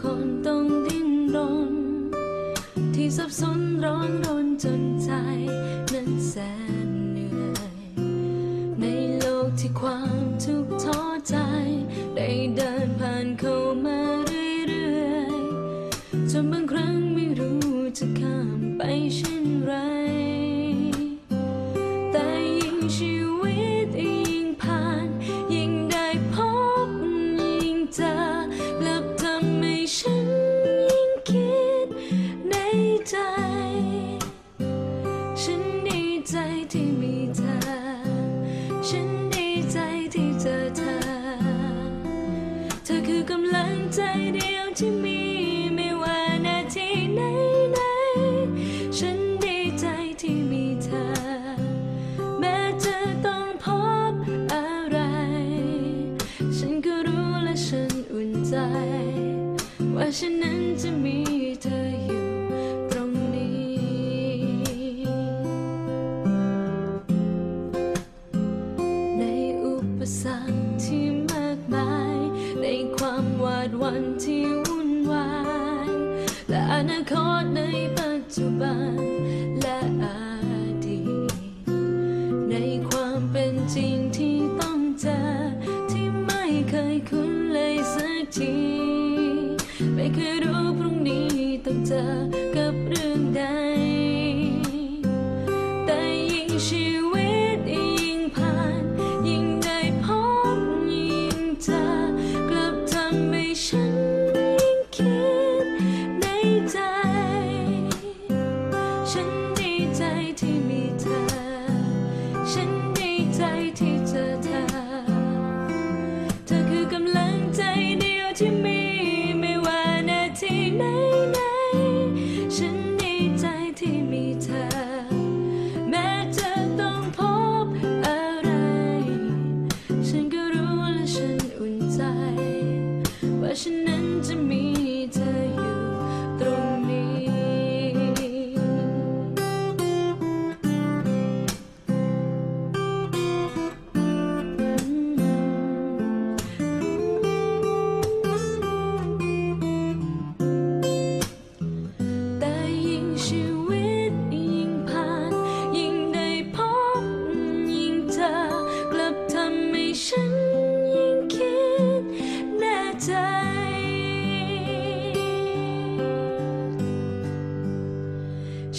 คนต้องดิ้นรน ที่สับสนร้อนรนจนใจนั้นแสนเหนื่อย ในโลกที่ความทุกข์ท้อใจ ได้เดินผ่านเข้ามาเรื่อยๆ จนบางครั้งไม่รู้จะข้ามไปเช่นไร ใจ ฉันดีใจที่มีเธอ ฉันดีใจที่เจอเธอ เธอคือกำลังใจเดียวที่มีไม่ว่านาทีไหนไหนๆฉันดีใจที่มีเธอ แม้จะต้องพบอะไร ฉันก็รู้และฉันอุ่นใจ ว่าฉันนั้นจะมี ดวันที่วุ่นวาย และอนาคตในปัจจุบัน และอดีต ในความเป็นจริงที่ต้องเจอ ที่ไม่เคยคุ้นเลยสักที ไม่เคยรู้พรุ่งนี้ต้องเจอ ฉันดีใจ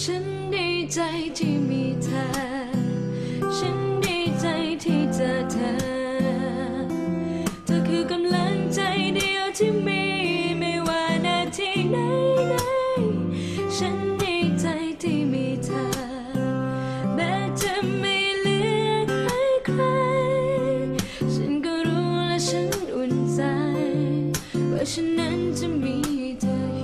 ฉันดีใจที่มีเธอ ฉันดีใจที่เจอเธอ เธอคือกำลังใจเดียวที่มี ไม่ว่านาทีไหนไหนๆฉันดีใจที่มีเธอ แม้จะไม่เหลือใครใครๆฉันก็รู้และฉันอุ่นใจ ว่าฉันนั้นจะมีเธอ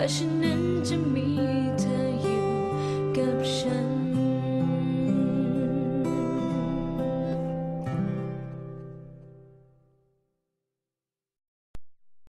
ว่าฉันนั้นจะมี